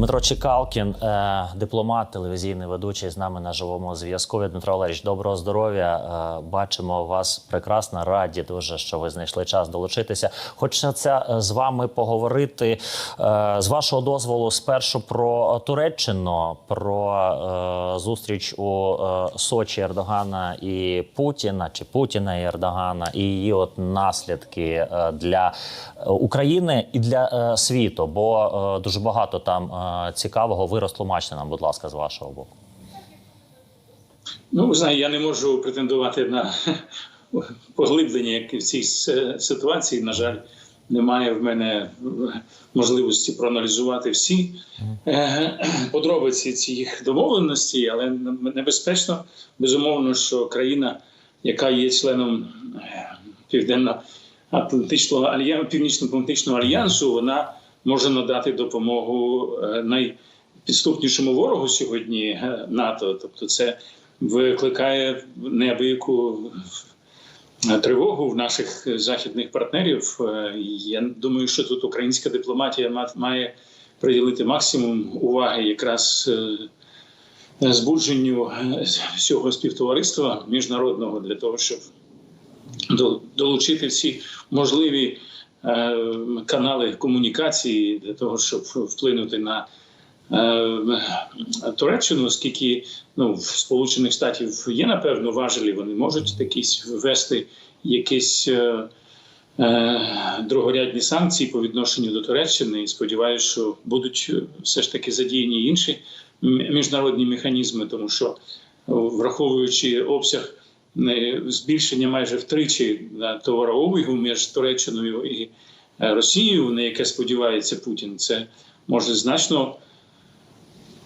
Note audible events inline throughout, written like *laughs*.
Дмитро Чекалкін, е, дипломат, телевізійний ведучий з нами на живому зв'язку. Дмитро Валерійович, доброго здоров'я. Е, Бачимо вас прекрасно. Раді дуже, що ви знайшли час долучитися. Хочеться е, з вами поговорити з вашого дозволу спершу про Туреччину, про зустріч у Сочі Ердогана і Путіна, чи Путіна і Ердогана, і її от наслідки для України і для світу. Бо дуже багато там цікавого. Ви розтлумачте нам, будь ласка, з вашого боку. Ну, знаєте, я не можу претендувати на *laughs* поглиблення як в цій ситуації. На жаль, немає в мене можливості проаналізувати всі е, *clears throat* подробиці цих домовленостей, але небезпечно, безумовно, що країна, яка є членом е, Південно-Атлантичного альянсу, Північно-Атлантичного альянсу, вона може надати допомогу е, найпідступнішому ворогу сьогодні е, НАТО. Тобто, це викликає неабияку е, тривогу в наших західних партнерів. Я думаю, що тут українська дипломатія має приділити максимум уваги якраз збудженню всього співтовариства міжнародного для того, щоб долучити всі можливі канали комунікації для того, щоб вплинути на е, Туреччину, оскільки ну, в Сполучених Штатів є напевно важелі, вони можуть якісь ввести якісь е, е, другорядні санкції по відношенню до Туреччини. І сподіваюся, що будуть е, все ж таки задіяні інші міжнародні механізми, тому що е, враховуючи обсяг е, збільшення майже втричі товарообігу між Туреччиною і е, Росією, на яке сподівається Путін, це може значно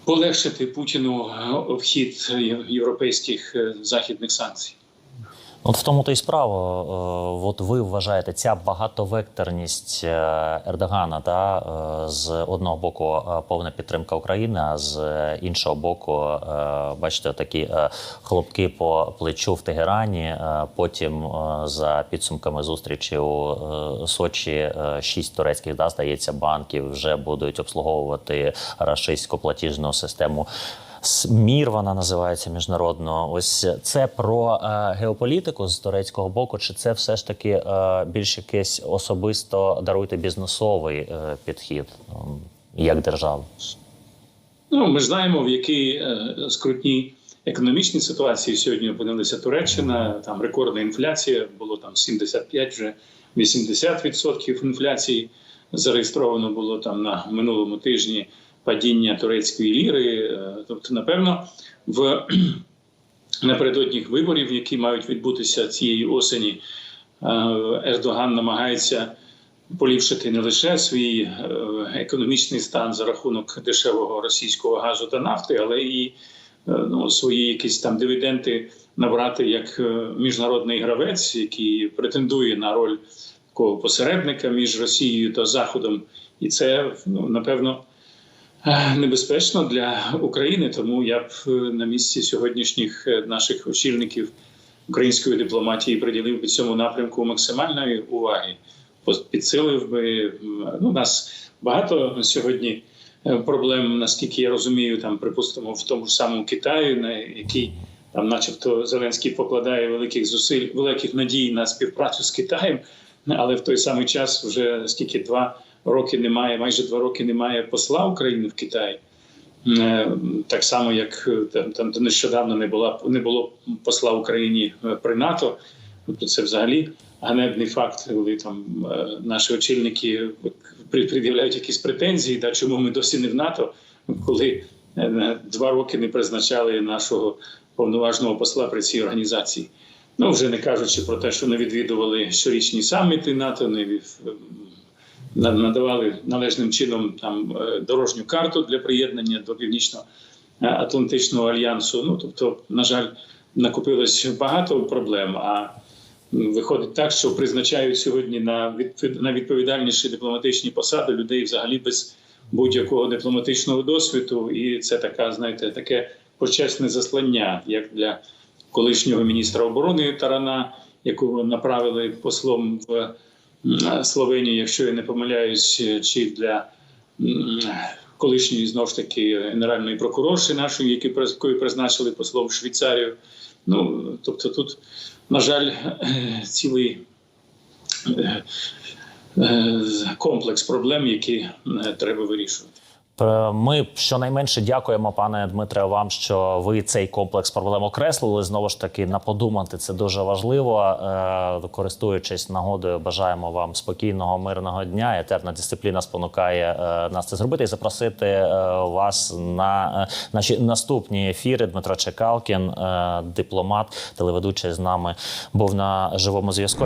полегшити Путіну вхід європейських е, західних санкцій. От в тому то й справа. Е, От ви вважаєте, ця багатовекторність е, Ердогана та е, з одного боку повна підтримка України, а з іншого боку, бачите, такі хлопки по плечу в Тегерані. Потім за підсумками зустрічі у Сочі шість турецьких да, здається банків вже будуть обслуговувати рашистську платіжну систему. Мір вона називається міжнародно. Ось це про е, геополітику з турецького боку, чи це все ж таки е, більш якийсь особисто даруйте бізнесовий е, підхід ем, як держава? Ну, ми знаємо, в якій скрутній економічній ситуації сьогодні опинилася Туреччина. Там рекордна інфляція, було там 75, вже 80% інфляції. Зареєстровано було там на минулому тижні падіння турецької ліри. Е, Тобто, напевно, в *clears throat* напередодні виборів, які мають відбутися цієї осені, е, Ердоган намагається поліпшити не лише свій е, економічний стан за рахунок дешевого російського газу та нафти, але і ну, свої якісь там дивіденти набрати як міжнародний гравець, який претендує на роль такого посередника між Росією та Заходом, і це ну, напевно. Е, Небезпечно для України, тому я б е, на місці сьогоднішніх е, наших очільників української дипломатії приділив би цьому напрямку максимальної уваги. Підсилив би ну, у нас багато сьогодні проблем, наскільки я розумію, там припустимо в тому ж самому Китаї, на який там, начебто, Зеленський покладає великих зусиль, великих надій на співпрацю з Китаєм, але в той самий час вже скільки два роки немає, майже два роки немає посла України в Китаї. Е, Так само, як е, там, там нещодавно не була не було посла Україні е, при НАТО. Тобто це взагалі ганебний факт, коли там наші очільники пред'являють якісь претензії, да, чому ми досі не в НАТО, коли два роки не призначали нашого повноважного посла при цій організації. Ну вже не кажучи про те, що не відвідували щорічні саміти НАТО, не на- надавали належним чином там е, дорожню карту для приєднання до північно-атлантичного альянсу. Ну тобто, на жаль, накопилось багато проблем. А виходить так, що призначають сьогодні на на відповідальніші дипломатичні посади людей взагалі без будь-якого дипломатичного досвіду, і це така, знаєте, таке почесне заслання, як для колишнього міністра оборони Тарана, якого направили послом в м, Словенію, якщо я не помиляюсь, чи для колишньої знову ж таки генеральної прокурорші нашої, які якої призначили послом в Швейцарію. Ну тобто, тут, на жаль, цілий е, е, комплекс проблем, які е, треба вирішувати. Е, Ми щонайменше дякуємо, пане Дмитре, вам, що ви цей комплекс проблем окреслили. Знову ж таки, на подумати це дуже важливо. Е, Користуючись нагодою, бажаємо вам спокійного, мирного дня. Етерна дисципліна спонукає е, нас це зробити і запросити вас на наші наступні ефіри. Дмитро Чекалкін, дипломат, телеведучий з нами був на живому зв'язку.